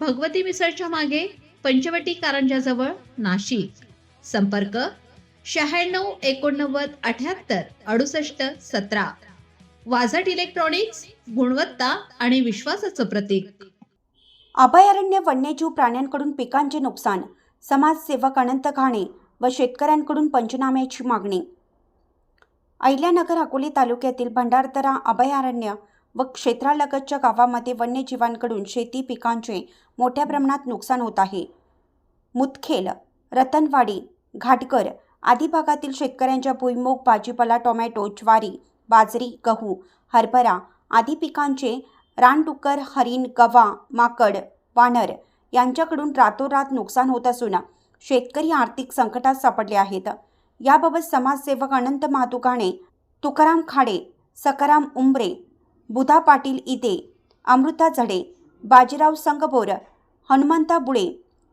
भगवती मिसळच्या मागे पंचवटी कारंजाजवळ नाशिक. संपर्क शहाण्णव एकोणनव्वद अठ्याहत्तर अडुसष्ट सतरा. वाझट इलेक्ट्रॉनिक्स गुणवत्ता आणि विश्वासाचं प्रतीक. अभयारण्य वन्यजीव प्राण्यांकडून पिकांचे नुकसान समाजसेवक अनंत घाणे व शेतकऱ्यांकडून पंचनाम्याची मागणी. अहिल्यानगर अकोले तालुक्यातील भंडारदरा अभयारण्य व क्षेत्रालगतच्या गावामध्ये वन्यजीवांकडून शेती पिकांचे मोठ्या प्रमाणात नुकसान होत आहे. मुतखेल रतनवाडी घाटकर आदी भागातील शेतकऱ्यांच्या भुईमूग भाजीपाला टोमॅटो ज्वारी बाजरी गहू हरभरा आदी पिकांचे रानडुक्कर हरिण गवा माकड वानर यांच्याकडून रातोरात नुकसान होत असून शेतकरी आर्थिक संकटात सापडले आहेत. याबाबत समाजसेवक अनंत महातुकाणे तुकाराम खाडे सकाराम उंबरे बुधा पाटील इते अमृता झडे बाजीराव संगबोर हनुमंता बुळे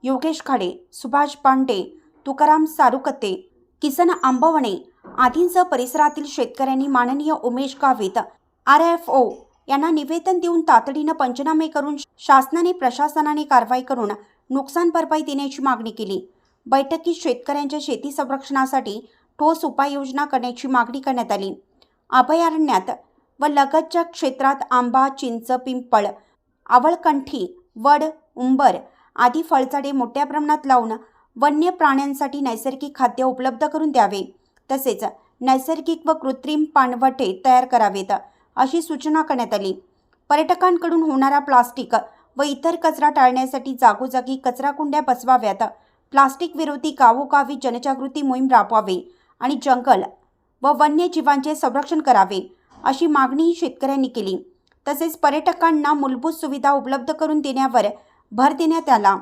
योगेश खाडे सुभाष पांडे तुकाराम सारुकते किसन आंबवणे आदींसह परिसरातील शेतकऱ्यांनी माननीय Umesh Gavit R F O यांना निवेदन देऊन तातडीनं पंचनामे करून शासनाने प्रशासनाने कारवाई करून नुकसान भरपाई देण्याची मागणी केली. बैठकीत शेतकऱ्यांच्या शेती संरक्षणासाठी ठोस उपाययोजना करण्याची मागणी करण्यात आली. अभयारण्यात व लगतच्या क्षेत्रात आंबा चिंच पिंपळ आवळकंठी वड उंबर आदी फळझाडे मोठ्या प्रमाणात लावून वन्य प्राण्यांसाठी नैसर्गिक खाद्य उपलब्ध करून द्यावे. तसेच नैसर्गिक व कृत्रिम पाणवठे तयार करावेत अशी सूचना करण्यात आली. पर्यटकांकडून होणारा प्लास्टिक व इतर कचरा टाळण्यासाठी जागोजागी कचरा कुंड्या बसवाव्यात. प्लास्टिक विरोधी गावोगावी जनजागृती मोहीम राबवावी आणि जंगल व वन्यजीवांचे संरक्षण करावे. अशी मागणीही शेतकऱ्यांनी केली. तसेच पर्यटकांना मूलभूत सुविधा उपलब्ध करून देण्यावर भर देण्यात आला.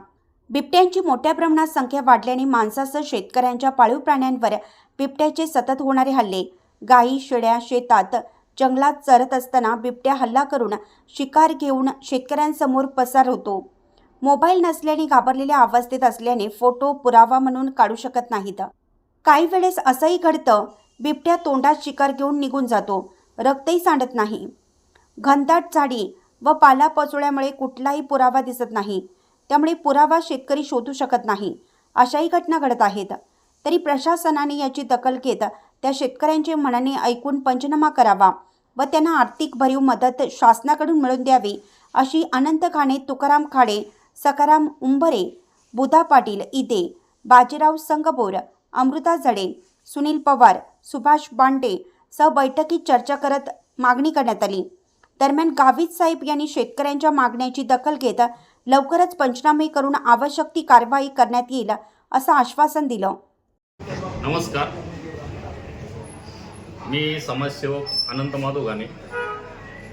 बिबट्यांची मोठ्या प्रमाणात संख्या वाढल्याने माणसासह शेतकऱ्यांच्या पाळीव प्राण्यांवर बिबट्याचे सतत होणारे हल्ले. गायी शेळ्या शेतात जंगलात चरत असताना बिबट्या हल्ला करून शिकार घेऊन शेतकऱ्यांसमोर पसार होतो. मोबाईल नसल्याने घाबरलेल्या अवस्थेत असल्याने फोटो पुरावा म्हणून काढू शकत नाहीत. काही वेळेस असंही घडतं बिबट्या तोंडात शिकार घेऊन निघून जातो. रक्तही सांडत नाही. घनदाट झाडी व पालापाचोळ्यामुळे कुठलाही पुरावा दिसत नाही. त्यामुळे पुरावा शेतकरी शोधू शकत नाही. अशाही घटना घडत आहेत. तरी प्रशासनाने याची दखल घेत त्या शेतकऱ्यांचे मनाने ऐकून पंचनामा करावा व त्यांना आर्थिक भरीव मदत शासनाकडून मिळवून द्यावी अशी अनंत खाणे तुकाराम खाडे सकाराम उंबरे बुधा पाटील इदे बाजीराव संगबोर अमृता जडे सुनील पवार सुभाष बांडे सह बैठकीत चर्चा करत मागणी करण्यात आली. दरम्यान गावित साहेब यांनी शेतकऱ्यांच्या मागण्याची दखल घेत लवकरच पंचनामे करून आवश्यक ती कारवाई करण्यात येईल असं आश्वासन दिलं. नमस्कार. मी समाजसेवक अनंत माधव गाणे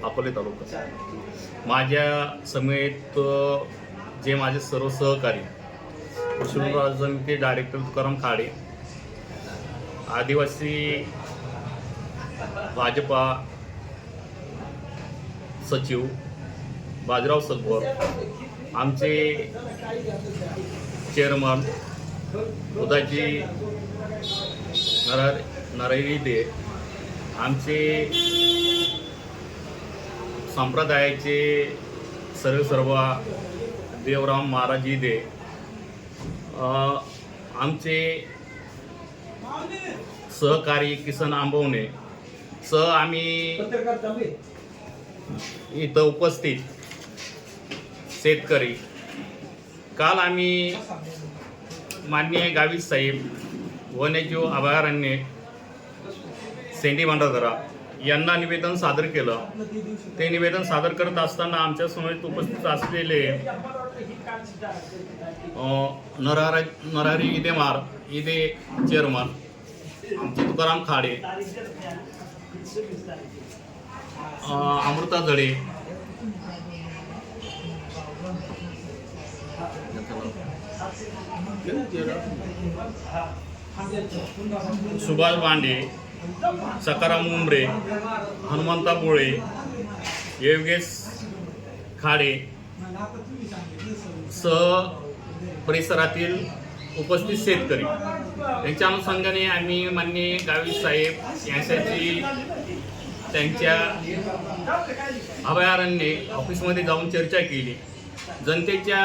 अकोले तालुका. माझ्या समेत जे माझे सर्व सहकारी कृषी विभाग डायरेक्टर तुकाराम खाडे आदिवासी भाजपा सचिव बाजीराव सगवर आमचे चेअरमन उदाजी नर नरहरी दे आमचे संप्रदायाचे सर्व सर्व देवराम महाराजी दे आमचे सहकारी किसन आंबवणे सह आम्ही इथं उपस्थित शेतकरी. काल आम्ही माननीय गावित साहेब वन्यजीव अभयारण्य सेंडी भांडारदरा यांना निवेदन सादर केलं. ते निवेदन सादर करत असताना आमच्यासमोर उपस्थित असलेले नरहर नरहरी इदेमार इदे चेअरमन तुकाराम खाडे अमृता जडे. सुभाष बांडे सकाराम उमरे हनुमंता बोळे योगेश खाडे सह परिसरातील उपस्थित शेतकरी. त्यांच्या अनुषंगाने आम्ही माननीय गावी साहेब यांच्याशी त्यांच्या अभयारण्ये ऑफिसमध्ये जाऊन चर्चा केली. जनतेच्या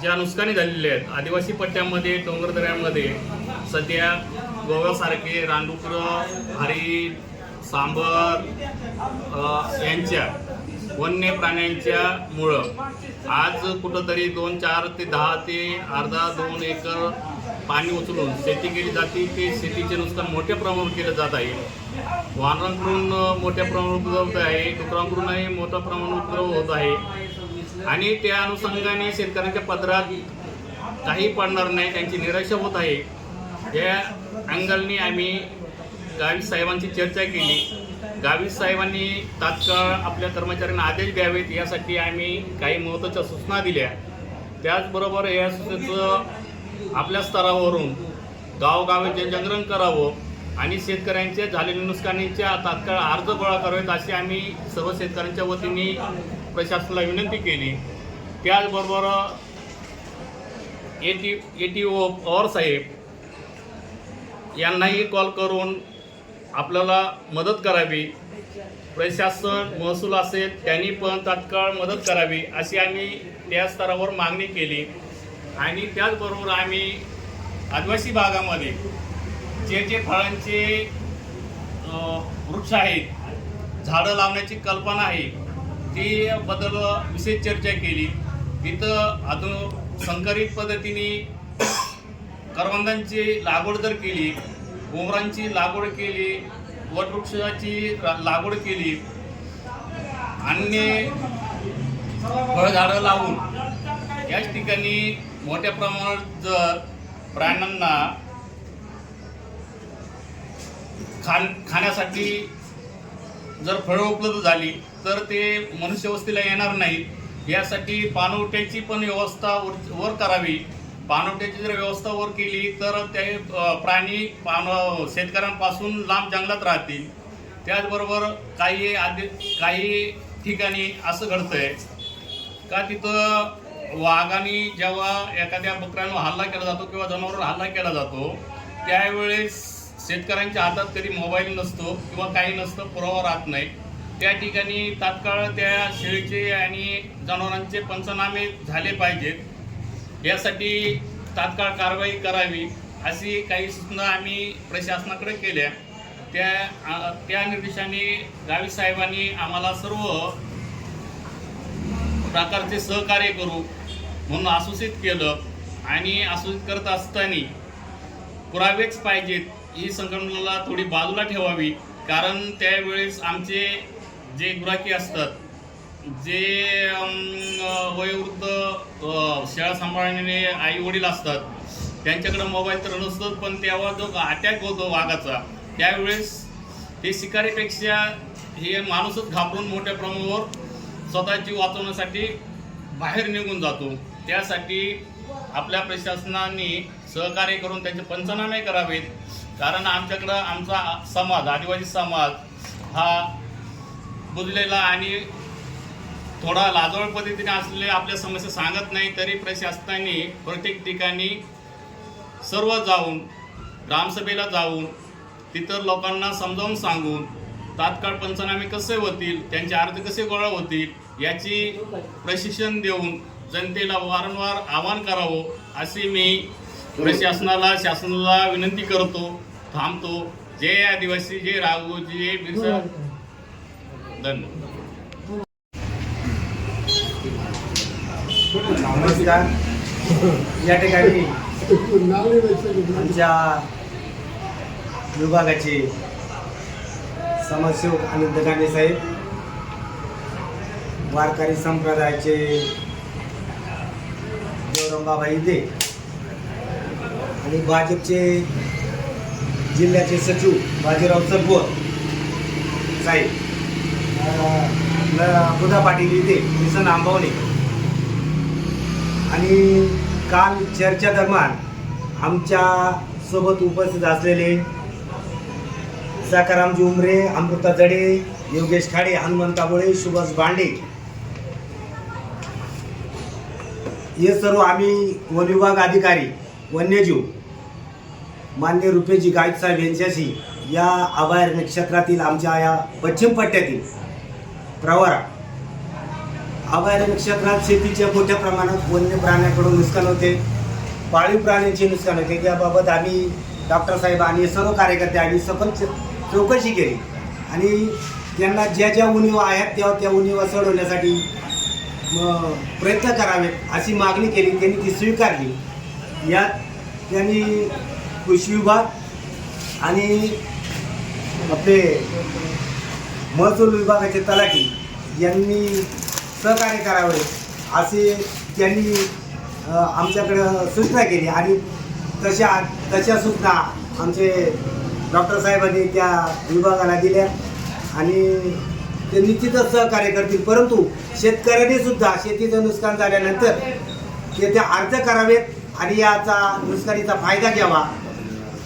ज्या नुकसानी झालेल्या आहेत आदिवासी पट्ट्यामध्ये डोंगरदऱ्यामध्ये सध्या गोव्यासारखे रानडुकरं हरी सांबर यांच्या वन्य प्राण्यांच्या मुळं. आज कुठंतरी दोन चार ते दहा ते अर्धा दोन एकर पाणी उचलून शेती केली जाते. ते शेतीचे नुकसान मोठ्या प्रमाणावर केलं जात आहे. वानरांकडून मोठ्या प्रमाणात उपद्रव होत आहे डुकरांकडूनही मोठ्या प्रमाणात उपद्रव होत आहे. आणि त्या अनुषंगाने शेतकऱ्यांच्या पदरात काही पडणार नाही त्यांची निराशा होत आहे. या अँगलनी आम्ही गावी साहेबांची चर्चा केली. गावित साहेबांनी तात्काळ आपल्या कर्मचाऱ्यांना आदेश द्यावेत यासाठी आम्ही काही महत्त्वाच्या सूचना दिल्या. त्याचबरोबर या सूचनेचं आपल्या स्तरावरून गावोगावी जनजागरण करावं आणि शेतकऱ्यांच्या झालेल्या नुकसानीच्या तात्काळ अर्ज गोळा करावेत अशी आम्ही सर्व शेतकऱ्यांच्या वतीने प्रशासनाला विनंती केली. त्याचबरोबर A T A T O Pawar Saheb यांनाही कॉल करून आपल्याला मदत करावी. प्रशासन महसूल असेल त्यांनी पण तात्काळ मदत करावी अशी आम्ही त्या स्तरावर मागणी केली. आणि त्याचबरोबर आम्ही आदिवासी भागामध्ये जे जे फळांचे वृक्ष आहेत झाडं लावण्याची कल्पना आहे ती बद्दल विशेष चर्चा केली. तिथं अजून संकरित पद्धतीने करवंदांची लागवड जर केली उमरांची लागवड केली वटवृक्षाची लागवड केली अन्य फळझाडं लावून याच ठिकाणी मोठ्या प्रमाणात जर प्राण्यांना खान खाण्यासाठी जर फळं उपलब्ध झाली तर ते मनुष्यवस्तीला येणार नाहीत. यासाठी पाणवट्याची पण व्यवस्था वर वर करावी. पाणवठ्याची जर व्यवस्था वर केली तर ते प्राणी पान शेतकऱ्यांपासून लांब जंगलात राहतील. त्याचबरोबर काही आधी काही ठिकाणी असं घडतंय का तिथं वाघाने जेव्हा एखाद्या बकऱ्यांवर हल्ला केला जातो किंवा जनावरांवर हल्ला केला जातो त्यावेळेस शेतकऱ्यांच्या हातात कधी मोबाईल नसतो किंवा काही नसतं पुरावा राहत नाही. त्या ठिकाणी तात्काळ त्या शेळीचे आणि जनावरांचे पंचनामे झाले पाहिजेत. यासाठी तात्काळ कारवाई करावी अशी काही सूचना आम्ही प्रशासनाकडे केल्या. त्या त्या निर्देशाने गावी साहेबांनी आम्हाला सर्व प्रकारचे सहकार्य करू म्हणून आसूचित केलं आणि आसूचित करत असताना पुरावेच पाहिजेत. ही संकल्पनाला थोडी बाजूला ठेवावी कारण त्यावेळेस आमचे जे गुराखी असतात जे वयोवृद्ध शाळा सांभाळणारे आई वडील असतात त्यांच्याकडे मोबाईल तर नसतोच पण तेव्हा जो अटॅक होतो वाघाचा त्यावेळेस ते शिकारीपेक्षा हे माणूसच घाबरून मोठ्या प्रमाणावर स्वतःची वाचवण्यासाठी बाहेर निघून जातो. त्यासाठी आपल्या प्रशासनाने सहकार्य करून त्यांचे पंचनामे करावेत. कारण आमच्याकडं आमचा समाज आदिवासी समाज हा बुजलेला आणि थोडा लाजवळ पद्धतीने असलेले आपल्या समस्या सांगत नाही तरी प्रशासनाने प्रत्येक ठिकाणी सर्व जाऊन ग्रामसभेला जाऊन तिथं लोकांना समजावून सांगून तात्काळ पंचनामे कसे होतील त्यांचे अर्ज कसे गोळा होतील याची प्रशिक्षण देऊन जनतेला वारंवार आवाहन करावं अशी मी प्रशासनाला शासनाला विनंती करतो थांबतो. जय आदिवासी जय राघोजी जय बिरसा. धन्यवाद. नमस्कार या ठिकाणी आमच्या विभागाचे समाजसेवक अनंत गांधी साहेब वारकरी संप्रदायाचे देवरंबाबाई इथे आणि भाजपचे जिल्ह्याचे सचिव बाजीराव सरपोर साहेब. बुधा पाटील इथे किसन आंबवणे आणि काल चर्चा दरम्यान आमच्यासोबत उपस्थित असलेले साकारामजी उमरे अमृता जडे योगेश खाडे हनुमंत ताबोळे सुभाष बांडे हे सर्व आम्ही वन विभाग अधिकारी वन्यजीव मान्य रुपेजी गाईड साहेब यांच्याशी या अभयारण्य क्षेत्रातील आमच्या या पश्चिम पट्ट्यातील प्रवारा अभयारण्य क्षेत्रात शेतीच्या मोठ्या प्रमाणात वन्य प्राण्याकडून नुकसान होते. पाळीव प्राण्यांचे नुकसान होते. याबाबत आम्ही डॉक्टर साहेब आणि सर्व कार्यकर्ते आम्ही सखोल च- चौकशी केली. आणि त्यांना ज्या ज्या उणीवा आहेत त्या त्या उणीवा सोडवण्यासाठी प्रयत्न करावेत अशी मागणी केली. त्यांनी ती स्वीकारली. यात त्यांनी कृषी विभाग आणि आपले महसूल विभागाचे तलाठी यांनी सहकार्य करावे असे त्यांनी आमच्याकडं सूचना केली. आणि तशा तशा सूचना आमचे डॉक्टर साहेबांनी त्या विभागाला दिल्या. आणि ते निश्चितच सहकार्य करतील. परंतु शेतकऱ्यांनी सुद्धा शेतीचं नुकसान झाल्यानंतर ते ते अर्ज करावेत आणि याचा नुकसानीचा फायदा घ्यावा.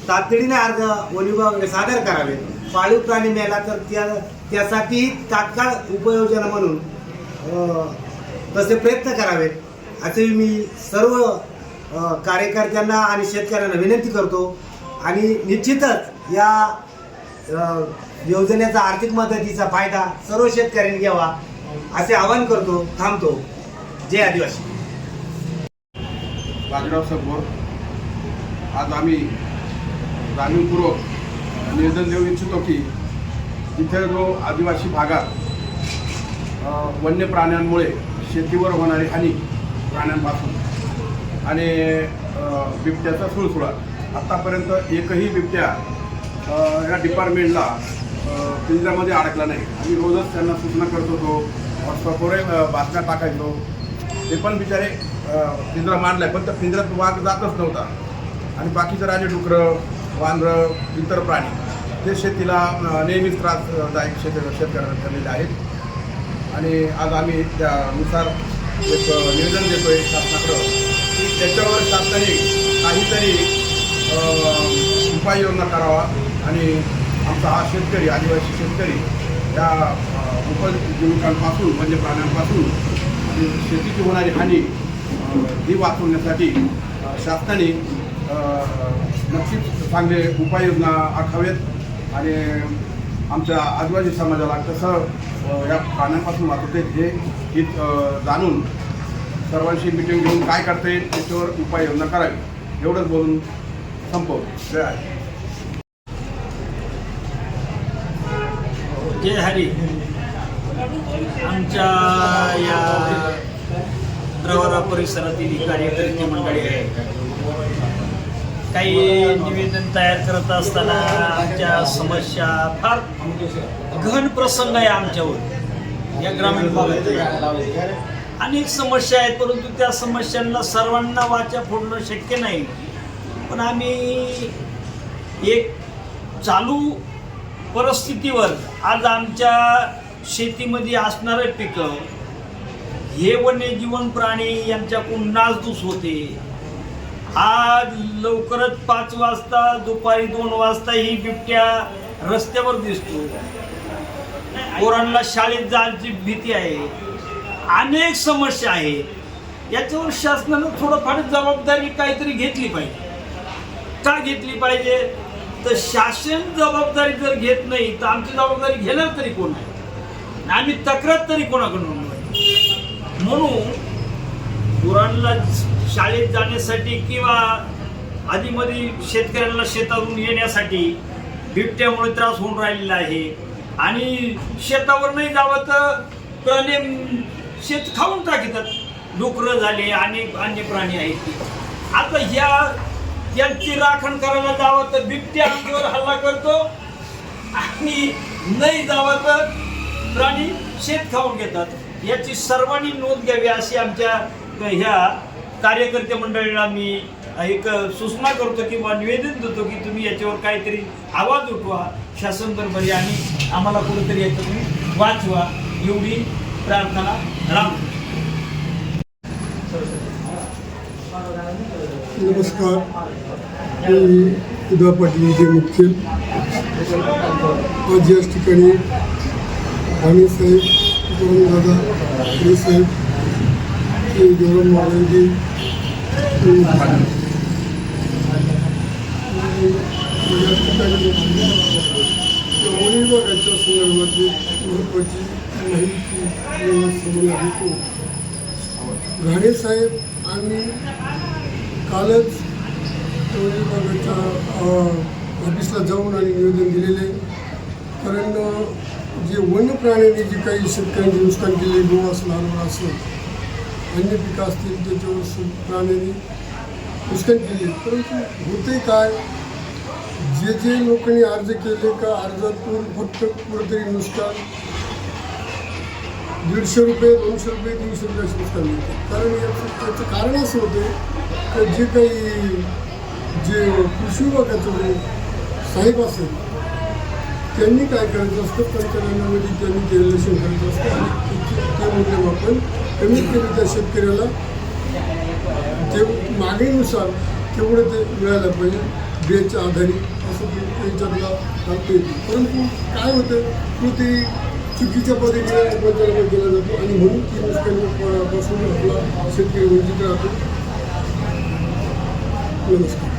तातडीने अर्ज वन विभागाने सादर करावेत. पाळीव प्राणी मेला तर त्या त्यासाठी तात्काळ उपयोजना म्हणून तसे प्रयत्न करावेत असे मी सर्व कार्यकर्त्यांना आणि शेतकऱ्यांना विनंती करतो. आणि निश्चितच या योजनेचा आर्थिक मदतीचा फायदा सर्व शेतकऱ्यांनी घ्यावा असे आवाहन करतो थांबतो. जय आदिवासी. बाजीराव समोर आज आम्ही जाणीवपूर्वक निवेदन देऊ इच्छितो की इथे जो आदिवासी भागात वन्य प्राण्यांमुळे शेतीवर होणारी हानी प्राण्यांपासून. आणि बिबट्याचा सुळसुळाट आत्तापर्यंत एकही बिबट्या या डिपार्टमेंटला पिंजऱ्यामध्ये अडकला नाही. आम्ही रोजच त्यांना सूचना करत होतो व्हॉट्सअपवरही बातम्या टाकायचो. ते पण बिचारे अ, पिंजरा मांडलाय पण त्या पिंजऱ्यात वाघ जातच नव्हता. आणि बाकीचे राजे डुकरं वांद्रं इतर प्राणी ते शेतीला नेहमीच त्रासदायक शेत शेतकऱ्यांना ठरलेले आहेत. आणि आज आम्ही त्यानुसार एक अ, निवेदन देतोय शासनाकडं की त्याच्यावर शासनाने काहीतरी उपाययोजना करावा आणि आमचा हा शेतकरी आदिवासी शेतकरी या उपजीविकांपासून म्हणजे प्राण्यांपासून आणि शेतीची होणारी हानी ही वाचवण्यासाठी शासनाने नक्कीच चांगले उपाययोजना आखावेत आणि आमच्या आदिवासी समाजाला कसं या प्राण्यांपासून वाचवते हे हित जाणून सर्वांशी मिटिंग घेऊन काय करता येईल त्याच्यावर उपाययोजना करावी एवढंच बोलून संपव जय आहे जय हरी. आमच्या या प्रवरा परिसरातील ही कार्यकर्ते मंडळी आहे. काही निवेदन तयार करत असताना आमच्या समस्या फार गहन प्रसंग आहे आमच्यावर. या ग्रामीण भागात अनेक समस्या आहेत परंतु त्या समस्यांना सर्वांना वाचा फोडणं शक्य नाही. पण आम्ही एक चालू परिस्थितीवर आज आमच्या शेतीमध्ये असणारे पिकं हे वन्यजीवन प्राणी यांच्याकडून नासधूस होते. आज लवकरच पाच वाजता दुपारी दोन वाजता ही बिबट्या रस्त्यावर दिसतो. पोरांना शाळेत जायची भीती आहे. अनेक समस्या आहेत याच्यावर शासनानं थोडंफार जबाबदारी काहीतरी घेतली पाहिजे. का घेतली पाहिजे? तर शासन जबाबदारी जर घेत नाही तर आमची जबाबदारी घेणार तरी कोण आहे? आम्ही तक्रार तरी कोणाकडून म्हणून पुराणला शाळेत जाण्यासाठी किंवा आधीमध्ये शेतकऱ्यांना शेतातून येण्यासाठी बिबट्यामुळे त्रास होऊन राहिलेला आहे. आणि शेतावर नाही जावं तर प्राणी शेत खाऊन टाकतात. डुकरं झाले आणि अन्य प्राणी आहेत आता ह्या यांची राखण करायला जावं तर बिबट्या आमच्यावर हल्ला करतो. आणि नाही जावं तर प्राणी शेत खाऊन घेतात. याची सर्वांनी नोंद घ्यावी अशी आमच्या ह्या कार्यकर्ते मंडळीला मी एक सूचना करतो किंवा निवेदन देतो की तुम्ही याच्यावर काहीतरी आवाज उठवा शासन दरबारी आणि आम्हाला कुठेतरी याच्यातून वाचवा एवढी प्रार्थना राम. नमस्कार. मी उदा पाटील इथे मुख्य. आज याच ठिकाणी साहेब दादा साहेब श्री गौरव महाराजी या संदर्भातली महत्त्वाची माहिती आपल्याला समोर घेतो घाणे साहेब आम्ही कालच वन विभागाच्या ऑफिसला जाऊन आणि निवेदन दिलेले कारण जे वन्य प्राण्यांनी जे काही शेतकऱ्यांचे नुकसान केले गोवा असेल हरभरा असेल अन्य पिकं असतील त्याच्यावर स- प्राण्यांनी नुकसान केले परंतु होते काय जे जे लोकांनी अर्ज केले का अर्जातून फक्त कुठेतरी नुकसान दीडशे रुपये दोनशे रुपये तीनशे रुपये असे नुकसान मिळते. कारण याचं त्याचं कारण असं होते का जे काही जे कृषी विभागाचं साहेब असेल त्यांनी काय करायचं असतं? पंचनाम्यामध्ये त्यांनी केलेलं रिलेशन करायचं असतं आणि ते- ते कमी आपण कमीत कमी त्या शेतकऱ्याला. ते मागणीनुसार तेवढं ते मिळायला पाहिजे बेच्या आधारे असं त्यांच्यातला घालता येते परंतु काय होतं कृती चुकीच्या पद्धतीने पंचनामा केला जातो आणि म्हणून ती नुकसानीपासून आपला शेतकरी वंचित राहतो नमस्कार.